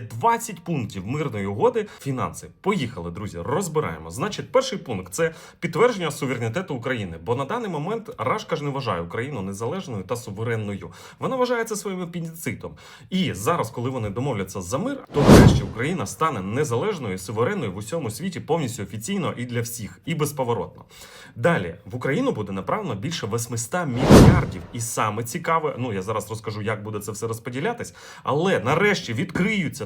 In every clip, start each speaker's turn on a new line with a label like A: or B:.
A: 20 пунктів мирної угоди. Фінанси. Поїхали, друзі. Розбираємо. Значить, перший пункт це підтвердження суверенітету України. Бо на даний момент Рашка ж не вважає Україну незалежною та суверенною. Вона вважає це своїм апендицитом. І зараз, коли вони домовляться за мир, то нарешті Україна стане незалежною суверенною в усьому світі повністю офіційно і для всіх, і безповоротно. Далі в Україну буде направлено більше 800 мільярдів. І саме цікаве, ну я зараз розкажу, як буде це все розподілятись. Але нарешті відкриються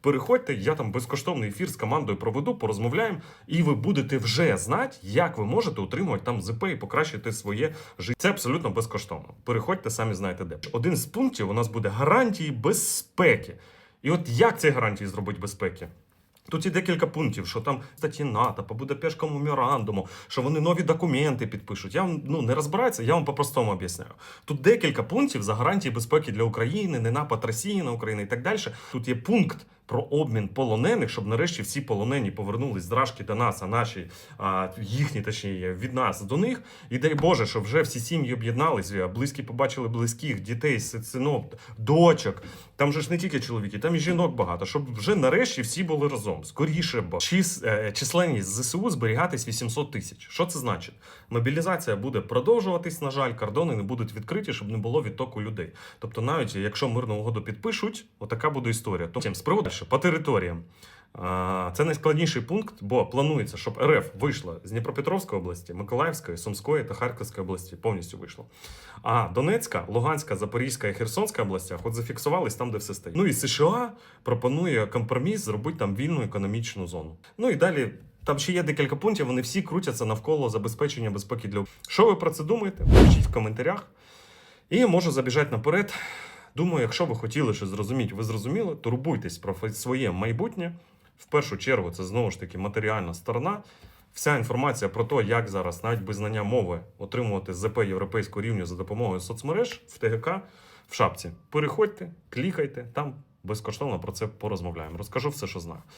A: Переходьте, я там безкоштовний ефір з командою проведу, порозмовляємо, і ви будете вже знати, як ви можете отримувати там ЗП і покращити своє життя. Це абсолютно безкоштовно. Переходьте, самі знаєте де. Один з пунктів у нас буде гарантії безпеки. І от як ці гарантії зробити безпеки? Тут є декілька пунктів, що там статті НАТО, по Будапештському меморандуму, що вони нові документи підпишуть. Я вам ну не розбирається, я вам по-простому об'ясняю. Тут декілька пунктів за гарантії безпеки для України, не напад Росії на Україну і так далі. Тут є пункт про обмін полонених, щоб нарешті всі полонені повернулись з Рашки до нас, а наші а, їхні, точніше, від нас до них. І дай Боже, щоб вже всі сім'ї об'єднались, близькі побачили близьких, дітей, синок, дочок. Там же ж не тільки чоловіки, там і жінок багато, щоб вже нарешті всі були разом. Скоріше б Чис, е, численність ЗСУ зберігатись 800 тисяч. Що це значить? Мобілізація буде продовжуватись. На жаль, кордони не будуть відкриті, щоб не було відтоку людей. Тобто, навіть якщо мирну угоду підпишуть, отака буде історія. Тобто, з приводу що по територіям. Це найскладніший пункт, бо планується, щоб РФ вийшла з Дніпропетровської області, Миколаївської, Сумської та Харківської області, повністю вийшло. А Донецька, Луганська, Запорізька і Херсонська областях от зафіксувались там, де все стоїть. Ну і США пропонує компроміс зробити там вільну економічну зону. Ну і далі. Там ще є декілька пунктів, вони всі крутяться навколо забезпечення безпеки для Що ви про це думаєте? Пишіть в коментарях. І можу забіжати наперед. Думаю, якщо ви хотіли щось зрозуміти, ви зрозуміли, турбуйтесь про своє майбутнє. В першу чергу, це знову ж таки матеріальна сторона. Вся інформація про те, як зараз, навіть без знання мови, отримувати ЗП європейського рівня за допомогою соцмереж в ТГК в шапці. Переходьте, клікайте, там безкоштовно про це порозмовляємо. Розкажу все, що знаю.